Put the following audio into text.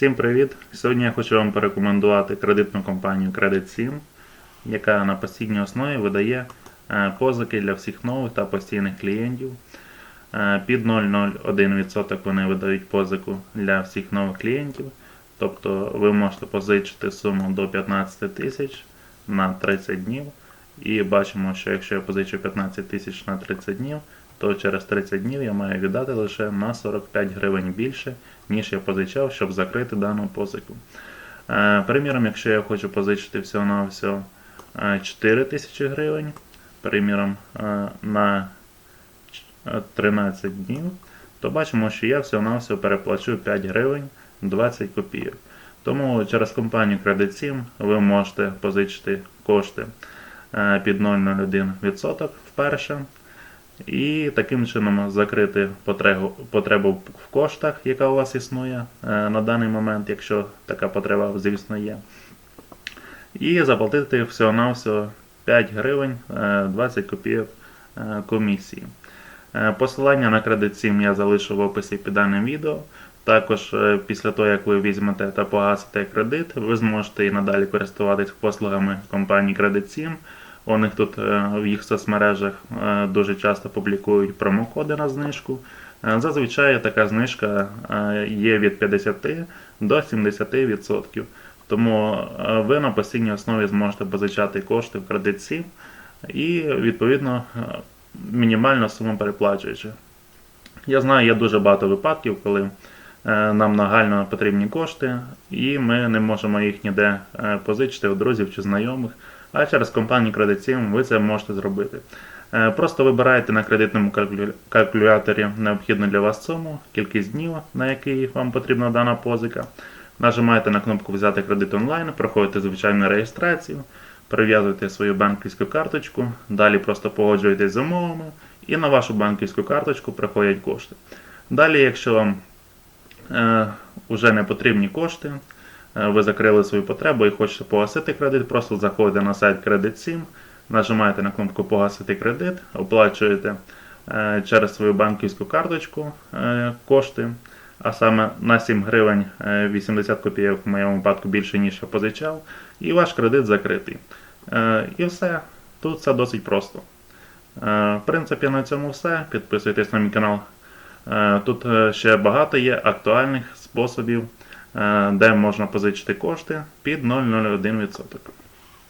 Всім привіт! Сьогодні я хочу вам порекомендувати кредитну компанію Credit7, яка на постійній основі видає е, позики для всіх нових та постійних клієнтів. Е, Під 0,01% вони видають позику для всіх нових клієнтів. Тобто ви можете позичити суму до 15 тисяч на 30 днів. І бачимо, що якщо я позичу 15 тисяч на 30 днів, то через 30 днів я маю віддати лише на 45 гривень більше, ніж я позичав, щоб закрити дану позику. Е, приміром, якщо я хочу позичити всього-навсього е, 4 тисячі гривень, приміром, е, на е, 13 днів, то бачимо, що я всього-навсього переплачу 5 гривень 20 копійок. Тому через компанію Credit7 ви можете позичити кошти е, під 0,01% вперше. І таким чином закрити потребу, в коштах, яка у вас існує е, на даний момент, якщо така потреба, звісно, є. І заплатити всього-навсього 5 гривень е, 20 копійок е, комісії. Е, Посилання на кредит 7 я залишу в описі під даним відео. Також е, після того, як ви візьмете та погасите кредит, ви зможете і надалі користуватись послугами компанії Credit 7. У них тут в їх соцмережах е, дуже часто публікують промокоди на знижку. Е, Зазвичай така знижка е, є від 50 до 70%. Тому ви на постійній основі зможете позичати кошти в кредит 7 і відповідно мінімальну суму переплачуючи. Я знаю, є дуже багато випадків, коли нам нагально потрібні кошти, і ми не можемо їх ніде позичити у друзів чи знайомих. А через компанію Credit 7 ви це можете зробити. Е, Просто вибираєте на кредитному калькуляторі необхідну для вас суму, кількість днів, на який вам потрібна дана позика. Нажимаєте на кнопку Взяти кредит онлайн, проходите звичайну реєстрацію, прив'язуєте свою банківську карточку, далі просто погоджуєтесь з умовами, і на вашу банківську карточку приходять кошти. Далі, якщо вам е, вже не потрібні кошти, е, ви закрили свою потребу і хочете погасити кредит, просто заходите на сайт Credit 7, нажимаєте на кнопку Погасити кредит, оплачуєте е, через свою банківську карточку е, кошти, а саме на 7 гривень е, 80 копійок в моєму випадку більше, ніж я позичав, і ваш кредит закритий. Е, І все. Тут все досить просто. Е, В принципі, на цьому все. Підписуйтесь на мій канал. Е, Тут е, ще багато є актуальних способів, е, де можна позичити кошти під 0,01%.